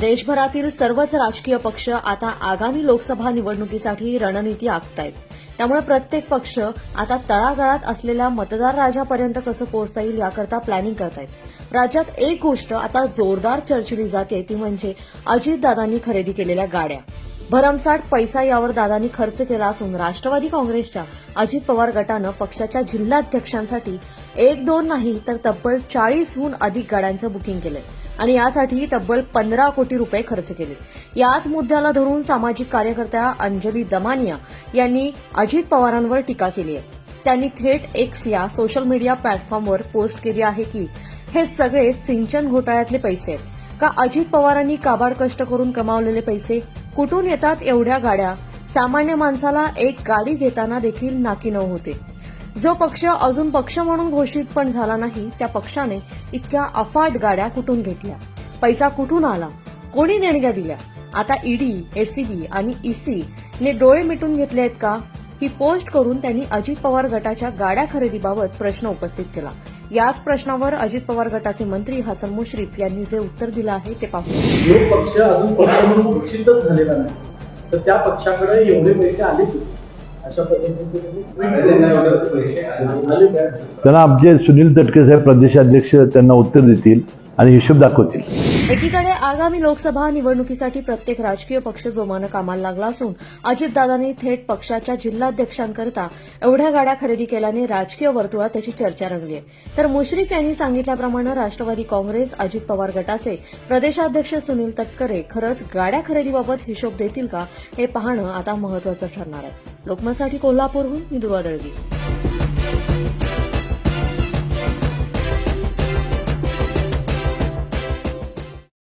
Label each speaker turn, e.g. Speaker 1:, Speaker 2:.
Speaker 1: देशभरातील सर्वच राजकीय पक्ष आता आगामी लोकसभा निवडणुकीसाठी रणनीती आखतायत. त्यामुळे प्रत्येक पक्ष आता तळागाळात असलेल्या मतदार राजापर्यंत कसं पोहोचता येईल याकरता प्लॅनिंग करतायत. राज्यात एक गोष्ट आता जोरदार चर्चिली जाते ती म्हणजे अजितदादांनी खरेदी केलेल्या गाड्या. भरमसाठ पैसा यावर दादांनी खर्च केला असून राष्ट्रवादी काँग्रेसच्या अजित पवार गटानं पक्षाच्या जिल्हाध्यक्षांसाठी एक दोन नाही तर तब्बल चाळीसहून अधिक गाड्यांचं बुकिंग केलंय. आणि यासाठी तब्बल पंधरा कोटी रुपये खर्च केले. याच मुद्द्याला धरून सामाजिक कार्यकर्त्या अंजली दमानिया यांनी अजित पवारांवर टीका केली आहे. त्यांनी थेट एक्स या सोशल मीडिया प्लॅटफॉर्मवर पोस्ट केली आहे की हे सगळे सिंचन घोटाळ्यातले पैसे आहेत. का अजित पवारांनी काबाड कष्ट करून कमावलेले पैसे? कुठून येतात एवढ्या गाड्या? सामान्य माणसाला एक गाडी घेताना देखील नाकीनऊ होते. जो पक्ष अजून पक्ष म्हणून घोषित पण झाला नाही त्या पक्षाने इतक्या अफाट गाड्या कुठून घेतल्या? पैसा कुठून आला? कोणी देणग्या दिल्या? आता ईडी एसीबी आणि ईसी ने डोळे मिटून घेतले आहेत का? ही पोस्ट करून त्यांनी अजित पवार गटाच्या गाड्या खरेदीबाबत प्रश्न उपस्थित केला. याच प्रश्नावर अजित पवार गटाचे मंत्री हसन मुश्रीफ यांनी जे उत्तर दिलं आहे ते पाहू.
Speaker 2: जो पक्ष अजून पक्ष म्हणून घोषितच झालेला नाही तर त्या पक्षाकडे एवढे पैसे आले काय
Speaker 3: त्यांना आमचे सुनील तटके साहेब प्रदेशाध्यक्ष त्यांना उत्तर देतील. आणि हिशोब दाखवतील.
Speaker 1: एकीकडे आगामी लोकसभा निवडणुकीसाठी प्रत्येक राजकीय पक्ष जोमानं कामाला लागला असून अजितदादांनी थेट पक्षाच्या जिल्हाध्यक्षांकरता एवढ्या गाड्या खरेदी केल्याने राजकीय वर्तुळात त्याची चर्चा रंगली आहे. तर मुश्रीफ यांनी सांगितल्याप्रमाणे राष्ट्रवादी काँग्रेस अजित पवार गटाचे प्रदेशाध्यक्ष सुनील तटकरे खरंच गाड्या खरेदीबाबत हिशोब देतील का हे पाहणं आता महत्वाचं ठरणार आहे. लोकमतसाठी कोल्हापूरहून मी दुर्वा